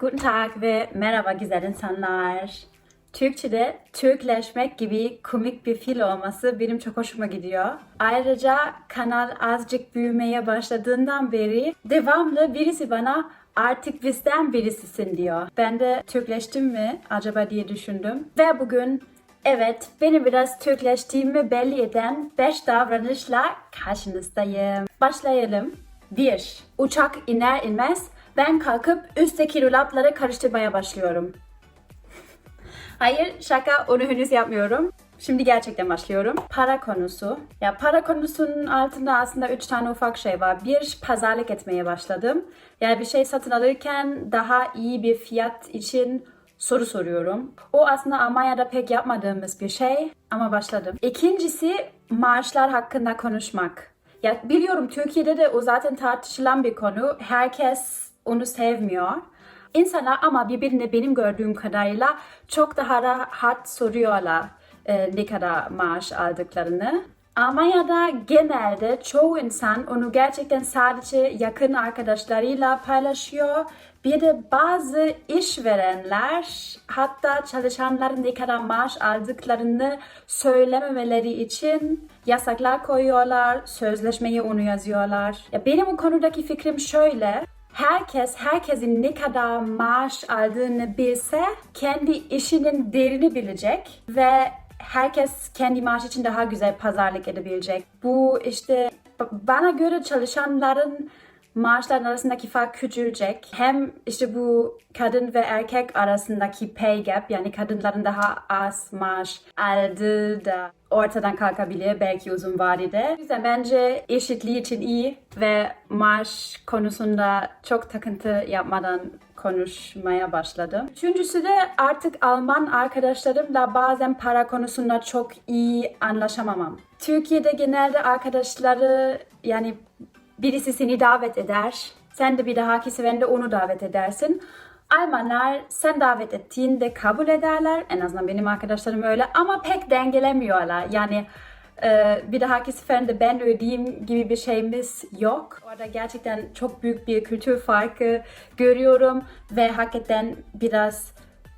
Guten Tag ve merhaba güzel insanlar. Türkçe'de Türkleşmek gibi komik bir fil olması benim çok hoşuma gidiyor. Ayrıca kanal azıcık büyümeye başladığından beri devamlı birisi bana artık bizden birisisin diyor. Ben de Türkleştim mi acaba diye düşündüm. Ve bugün evet benim biraz Türkleştiğimi belli eden 5 davranışla karşınızdayım. Başlayalım. 1. Uçak iner inmez ben kalkıp üstteki rulatları karıştırmaya başlıyorum. Hayır şaka onu henüz yapmıyorum. Şimdi gerçekten başlıyorum. Para konusu. Ya para konusunun altında aslında üç tane ufak şey var. Bir, pazarlık etmeye başladım. Yani bir şey satın alırken daha iyi bir fiyat için soru soruyorum. O aslında Almanya'da pek yapmadığımız bir şey ama başladım. İkincisi maaşlar hakkında konuşmak. Ya biliyorum Türkiye'de de o zaten tartışılan bir konu. Herkes onu sevmiyor. İnsanlar ama birbirine benim gördüğüm kadarıyla çok daha rahat soruyorlar e, ne kadar maaş aldıklarını. Almanya'da genelde çoğu insan onu gerçekten sadece yakın arkadaşlarıyla paylaşıyor. Bir de bazı işverenler hatta çalışanların ne kadar maaş aldıklarını söylememeleri için yasaklar koyuyorlar, sözleşmeye onu yazıyorlar. Ya benim o konudaki fikrim şöyle herkes herkesin ne kadar maaş aldığını bilse kendi işinin değerini bilecek ve herkes kendi maaş için daha güzel pazarlık edebilecek. Bu işte bana göre çalışanların maaşların arasındaki fark küçülecek. Hem işte bu kadın ve erkek arasındaki pay gap yani kadınların daha az maaş aldığı da ortadan kalkabilir belki uzun vadede. O yüzden bence eşitliği için iyi ve maaş konusunda çok takıntı yapmadan konuşmaya başladım. Üçüncüsü de artık Alman arkadaşlarımla bazen para konusunda çok iyi anlaşamamam. Türkiye'de genelde arkadaşları yani birisi seni davet eder. Sen de bir dahaki seferinde onu davet edersin. Almanlar sen davet ettiğinde kabul ederler. En azından benim arkadaşlarım öyle ama pek dengelemiyorlar. Yani e, bir dahaki seferinde ben ödeyeyim gibi bir şeyimiz yok. Orada gerçekten çok büyük bir kültür farkı görüyorum ve hakikaten biraz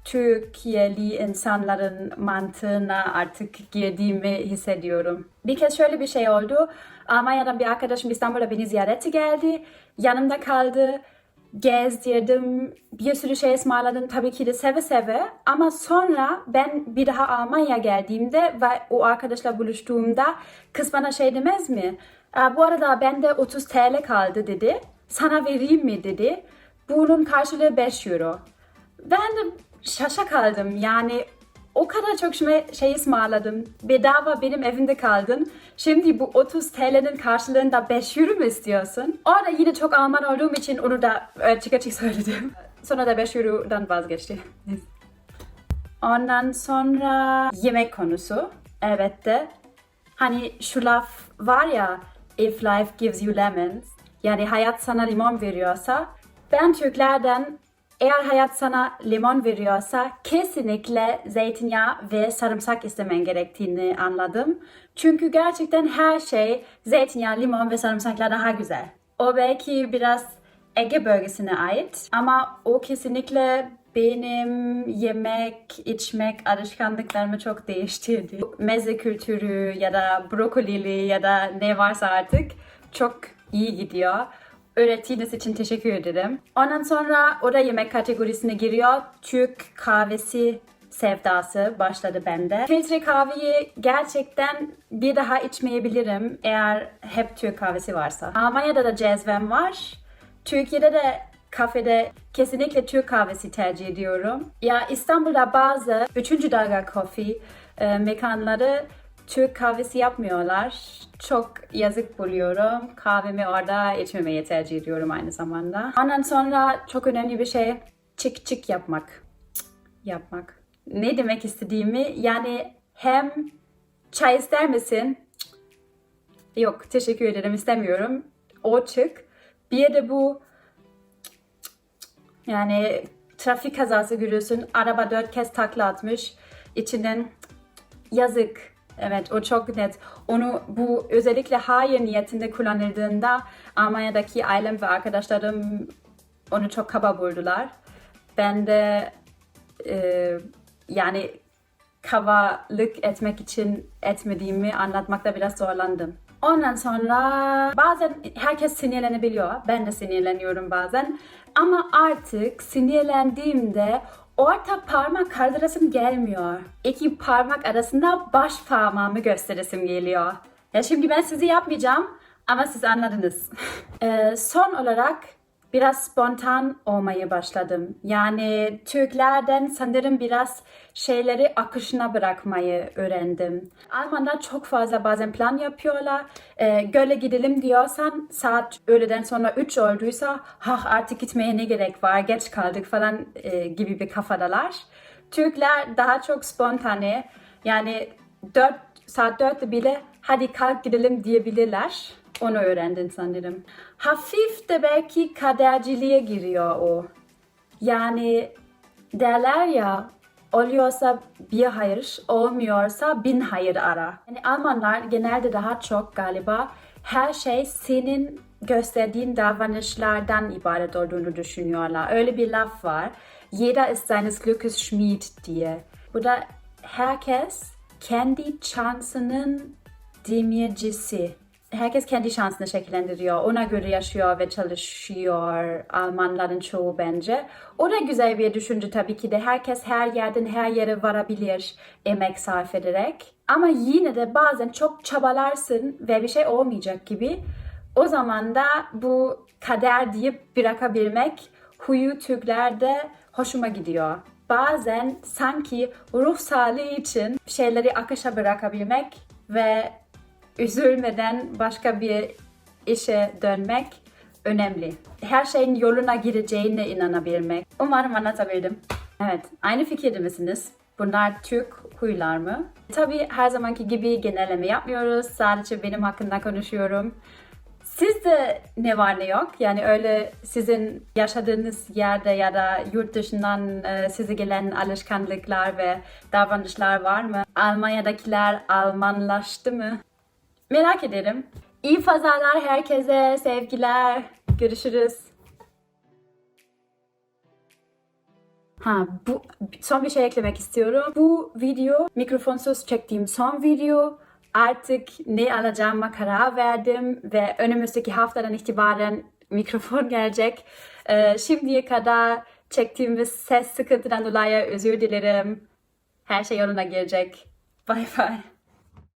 Türkiye'li insanların mantığına artık girdiğimi hissediyorum. Bir kez şöyle bir şey oldu. Almanya'dan bir arkadaşım İstanbul'a beni ziyarete geldi. Yanımda kaldı. Gezdirdim. Bir sürü şey ısmarladım tabii ki de seve seve. Ama sonra ben bir daha Almanya geldiğimde ve o arkadaşla buluştuğumda kız bana şey demez mi? "Aa, Bu arada bende 30 TL kaldı dedi. Sana vereyim mi dedi. Bunun karşılığı 5 euro. Ben de şaşa kaldım. Yani o kadar çok şey, ısmarladım. Bedava benim evimde kaldın. Şimdi bu 30 TL'nin karşılığında 5 euro mu istiyorsun? Orada yine çok Alman olduğum için onu da açık açık söyledim. Sonra da 5 eurodan vazgeçti. Ondan sonra yemek konusu. Evet de. Hani şu laf var ya if life gives you lemons. Yani hayat sana limon veriyorsa ben Türklerden eğer hayat sana limon veriyorsa kesinlikle zeytinyağı ve sarımsak istemen gerektiğini anladım. Çünkü gerçekten her şey zeytinyağı, limon ve sarımsakla daha güzel. O belki biraz Ege bölgesine ait ama o kesinlikle benim yemek, içmek alışkanlıklarımı çok değiştirdi. Meze kültürü ya da brokolili ya da ne varsa artık çok iyi gidiyor. Öğrettiğiniz için teşekkür ederim. Ondan sonra o da yemek kategorisine giriyor. Türk kahvesi sevdası başladı bende. Filtre kahveyi gerçekten bir daha içmeyebilirim eğer hep Türk kahvesi varsa. Almanya'da da cezvem var. Türkiye'de de kafede kesinlikle Türk kahvesi tercih ediyorum. Ya İstanbul'da bazı 3. dalga coffee e, mekanları Türk kahvesi yapmıyorlar. Çok yazık buluyorum. Kahvemi orada içmemeyi tercih ediyorum aynı zamanda. Ondan sonra çok önemli bir şey çık çık yapmak. Yapmak. Ne demek istediğimi yani hem çay ister misin? Yok teşekkür ederim istemiyorum. O çık. Bir de bu yani trafik kazası görüyorsun. Araba dört kez takla atmış. İçinden yazık. Evet o çok net. Onu bu özellikle hayır niyetinde kullanıldığında Almanya'daki ailem ve arkadaşlarım onu çok kaba buldular. ben de e, yani kabalık etmek için etmediğimi anlatmakta biraz zorlandım. Ondan sonra bazen herkes sinirlenebiliyor. Ben de sinirleniyorum bazen. Ama artık sinirlendiğimde orta parmak kaldırasım gelmiyor. İki parmak arasında baş parmağımı gösteresim geliyor. Ya şimdi ben sizi yapmayacağım ama siz anladınız. Ee, son olarak biraz spontan olmaya başladım. Yani Türklerden sanırım biraz şeyleri akışına bırakmayı öğrendim. Almanlar çok fazla bazen plan yapıyorlar. Ee, göle gidelim diyorsan saat öğleden sonra 3 olduysa ha artık gitmeye ne gerek var geç kaldık falan e, gibi bir kafadalar. Türkler daha çok spontane yani 4 saat 4'te bile hadi kalk gidelim diyebilirler. Onu öğrendin sanırım. Hafif de belki kaderciliğe giriyor o. Yani derler ya oluyorsa bir hayır, olmuyorsa bin hayır ara. Yani Almanlar genelde daha çok galiba her şey senin gösterdiğin davranışlardan ibaret olduğunu düşünüyorlar. Öyle bir laf var. Jeder ist seines Glückes Schmied diye. Bu da herkes kendi şansının demircisi. Herkes kendi şansını şekillendiriyor. Ona göre yaşıyor ve çalışıyor Almanların çoğu bence. O da güzel bir düşünce tabii ki de. Herkes her yerden her yere varabilir emek sarf ederek. Ama yine de bazen çok çabalarsın ve bir şey olmayacak gibi. O zaman da bu kader deyip bırakabilmek huyu Türklerde hoşuma gidiyor. Bazen sanki ruh sağlığı için şeyleri akışa bırakabilmek ve üzülmeden başka bir işe dönmek önemli. Her şeyin yoluna gireceğine inanabilmek. Umarım anlatabildim. Evet, aynı fikirde misiniz? Bunlar Türk huylar mı? Tabii her zamanki gibi genelleme yapmıyoruz. Sadece benim hakkında konuşuyorum. Sizde ne var ne yok? Yani öyle sizin yaşadığınız yerde ya da yurt dışından e, size gelen alışkanlıklar ve davranışlar var mı? Almanya'dakiler Almanlaştı mı? Merak ederim. İyi pazarlar herkese, sevgiler. Görüşürüz. Ha bu son bir şey eklemek istiyorum. Bu video mikrofonsuz çektiğim son video. Artık ne alacağıma karar verdim ve önümüzdeki haftadan itibaren mikrofon gelecek. Ee, şimdiye kadar çektiğimiz ses sıkıntıdan dolayı özür dilerim. Her şey yoluna girecek. Bye bye.